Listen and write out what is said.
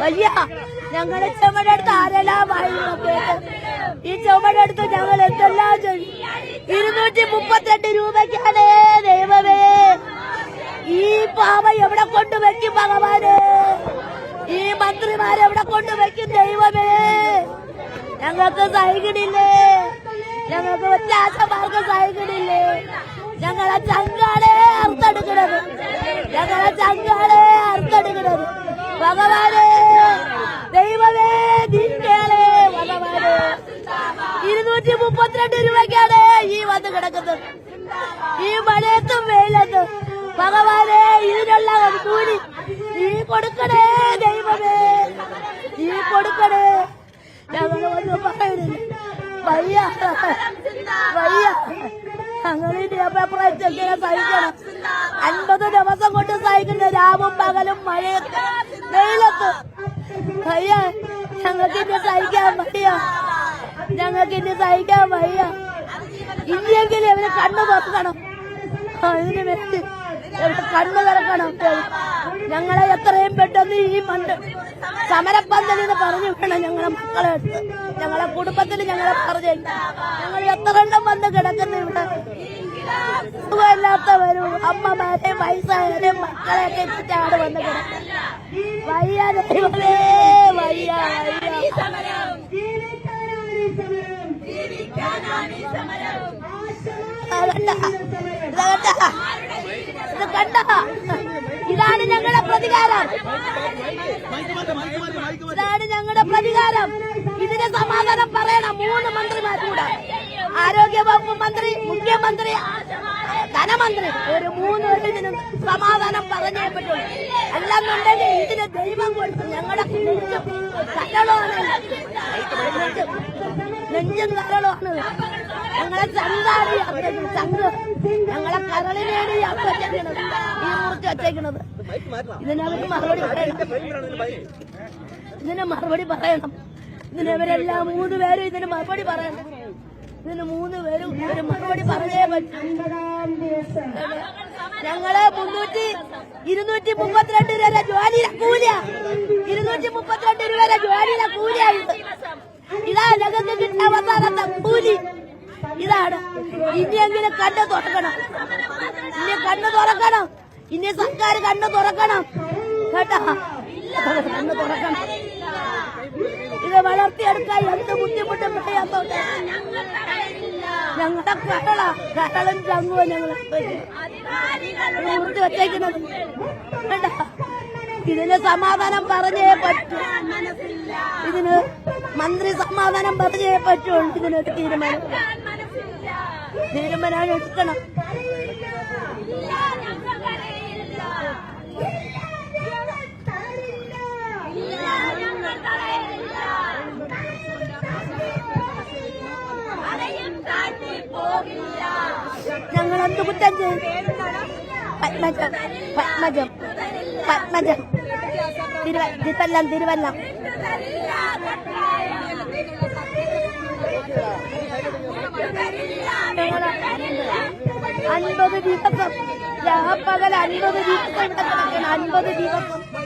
വയ്യ ഞങ്ങളെ ചുമടെടുത്ത് ആരെല്ലാം വായുന്നത് ഈ ചുമടെടുത്ത് ഞങ്ങൾ എന്തെല്ലാം ചെയ്യും? ഇരുന്നൂറ്റി മുപ്പത്തിരണ്ട് രൂപയ്ക്കാണ് ദൈവമേ. ഈ പാവ എവിടെ കൊണ്ടുവയ്ക്കും ഭഗവാന്? ഈ മന്ത്രിമാരെ എവിടെ കൊണ്ടുവയ്ക്കും ദൈവമേ? ഞങ്ങൾക്ക് സഹിക്കണില്ലേ? ഞങ്ങൾക്ക് വ്യത്യാസമാർക്ക് സഹിക്കണില്ലേ? ഞങ്ങളെ ചങ്കാളെ അർത്തെടുക്കണത് ഞങ്ങളെ ചങ്കാളെ അർത്തെടുക്കണത് ഭഗവാനെ ദൈവമേ നിങ്ങളെ ഭഗവാനെ. ഇരുന്നൂറ്റി മുപ്പത്തിരണ്ട് രൂപയ്ക്കാണ് ഈ വന്ന് കിടക്കുന്നത്. ഈ മഴയത്തും വെയിലത്തും. ഭഗവാനെ ഇതിനുള്ള ഒരു കൂലി ഈ കൊടുക്കണേ ദൈവമേ. ഈ കൊടുക്കണേ. ഞങ്ങൾ ഒന്നും പറയുന്നില്ല പയ്യ. നിയമപ്രയത്നം സഹിക്കണം അൻപത് ദിവസം കൊണ്ട് സഹിക്കുന്ന രാവും പകലും മഴയത്ത് വെയിലത്ത്. അയ്യ ഞങ്ങൾക്ക് ഇനി സഹിക്കാൻ വയ്യ. ഞങ്ങൾക്ക് ഇനി സഹിക്കാൻ വയ്യ. ഇനിയെങ്കിലും ഇവർ കണ്ണു തുറക്കണം. അതിന് വേണ്ടി കണ്ണു തുറക്കണം. ഞങ്ങളെ എത്രയും പെട്ടെന്ന് ഈ മണ്ട് സമരപ്പന്തൽ എന്ന് പറഞ്ഞു വേണം ഞങ്ങളെ മക്കളെ ഞങ്ങളെ കുടുംബത്തിൽ ഞങ്ങളെ പറഞ്ഞു ഞങ്ങൾ എത്ര എണ്ണം വന്ന് കിടക്കുന്നു ഇവിടെ. സുഖമില്ലാത്തവരും അമ്മമാരെ വയസ്സായാലും മക്കളെയൊക്കെ ഇട്ടിട്ടാണ് വന്ന് കിടക്കുന്നത്. വയ്യ ദൈവമേ വയ്യ വയ്യ. കണ്ട ഇത് കണ്ട? ഇതാണ് ഞങ്ങളുടെ പ്രതികാരം. ഇതാണ് ഞങ്ങളുടെ പ്രതികാരം. ഇതിന് സമാധാനം പറയണം. മൂന്ന് മന്ത്രിമാരൂടെ ആരോഗ്യ വകുപ്പ് മന്ത്രി ധനമന്ത്രി. ഒരു മൂന്ന് വർഷത്തിനും സമാധാനം പറഞ്ഞേ പറ്റുള്ളൂ അല്ലെന്നുണ്ടെങ്കിൽ ഇതിന് ദൈവം കൊടുത്തു ഞങ്ങളുടെ നെഞ്ചും കരളാണ് ഞങ്ങളെ ചങ്കാണ് ഈ അപ്പച്ചൻ, ചങ്ക് ഞങ്ങളെ കരളിനേടി ഈ അപ്പ വെച്ചേക്കണത് ഈ മുറിച്ച് വെച്ചേക്കണത് ഇതിനവര് മറുപടി പറയണം. ഇതിന് മറുപടി പറയണം. ഇതിനവരെല്ലാം മൂന്ന് പേരും ഇതിന് മറുപടി പറയണം. ഇതിന് മൂന്ന് പേരും ഒരു മറുപടി പറഞ്ഞേ ദിവസം. ഞങ്ങൾ മുന്നൂറ്റി ഇരുന്നൂറ്റി മുപ്പത്തിരണ്ട് രൂപ ജോലി കൂലിയ. ഇരുന്നൂറ്റി മുപ്പത്തിരണ്ട് രൂപ ജോലിയിലെ കൂലിയായത് ഇതാ. ഞങ്ങൾക്ക് കിട്ടാൻ അവസാനത്തെ കൂലി. ഇതാണ്. ഇനിയെങ്കിലും കണ്ണ് തുറക്കണം. ഇനി കണ്ണ് തുറക്കണം. ഇനി സർക്കാർ കണ്ണ് തുറക്കണം. കേട്ടാ? ഇത് വളർത്തിയെടുക്കാൻ എന്ത് ബുദ്ധിമുട്ടും ഞങ്ങളുടെ കടള കടളും ചങ്ങുവോ ഞങ്ങൾ മുറിച്ച് വെച്ചേക്കുന്നത്. ഇതിന് സമാധാനം പറഞ്ഞേ പറ്റൂ. ഇതിന് മന്ത്രി സമാധാനം പറഞ്ഞേ പറ്റുള്ളൂ ഇതിനൊരു തീരുമാനം. തീരുമാനം എടുക്കണം. ചെയ്യും പത്മജം പത്മജം പത്മജം തിരുവ തിരുവല്ലം തിരുവല്ലം. അൻപത് ദിവസം. രാപ്പകൽ അൻപത് ദിവസം ഇവിടെ കിടക്കണം. അൻപത് ദിവസം.